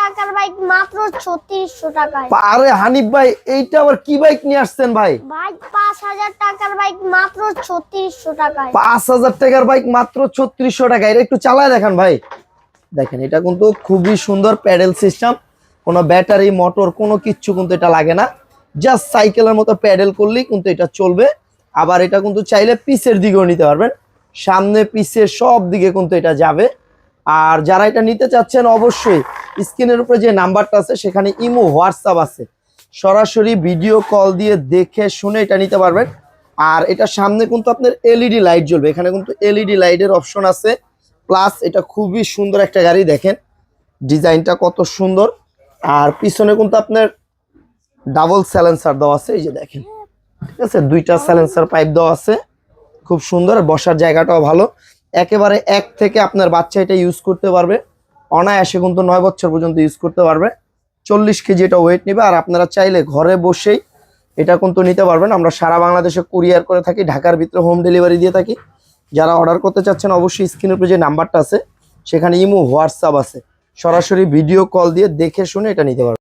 টাকার বাইক মাত্র টাকায়। আরে হানিফ ভাই এইটা আবার কি বাইক নিয়ে আসছেন ভাই? টাকার বাইক মাত্র টাকায়। টাকার বাইক মাত্র এটা একটু চালায় দেখান ভাই। দেখেন এটা কিন্তু খুবই সুন্দর প্যাডেল সিস্টেম কোনো ব্যাটারি মোটর কোনো কিচ্ছু কিন্তু এটা লাগে না। জাস্ট সাইকেলের মতো প্যাডেল করলেই কিন্তু এটা চলবে। আবার এটা কিন্তু চাইলে পিসের দিকেও নিতে পারবেন। সামনে পিসের সব দিকে কিন্তু এটা যাবে। আর যারা এটা নিতে চাচ্ছেন অবশ্যই স্ক্রিনের উপরে যে নাম্বারটা আছে, সেখানে ইমো, হোয়াটসঅ্যাপ আছে। সরাসরি ভিডিও কল দিয়ে দেখে শুনে এটা নিতে পারবেন। আর এটা সামনে কিন্তু আপনার এলইডি লাইট জ্বলবে। এখানে কিন্তু এলইডি লাইটের অপশন আছে। প্লাস এটা খুবই সুন্দর একটা গাড়ি, দেখেন। ডিজাইনটা কত সুন্দর। আর পিছনে কিন্তু আপনার ডাবল স্যালেন্সার দেওয়া আছে। এই যে দেখেন, ঠিক আছে? দুইটা স্যালেন্সার পাইপ দেওয়া আছে। খুব সুন্দর বসার জায়গাটাও ভালো। একেবারে এক থেকে আপনার বাচ্চা এটা ইউজ করতে পারবে। অনায়াসে কিন্তু নয় বছর পর্যন্ত ইউজ করতে পারবে। চল্লিশ কেজি এটা ওয়েট নেবে আর আপনারা চাইলে ঘরে বসেই এটা কিন্তু নিতে পারবেন। আমরা সারা বাংলাদেশে কুরিয়ার করে থাকি, ঢাকার ভিতরে হোম ডেলিভারি দিয়ে থাকি। যারা অর্ডার করতে চাচ্ছেন অবশ্যই স্ক্রিনের উপরে যে নাম্বারটা আছে, সেখানে ইমো হোয়াটসঅ্যাপ আছে। সরাসরি ভিডিও কল দিয়ে দেখে শুনে এটা নিতে পারবেন।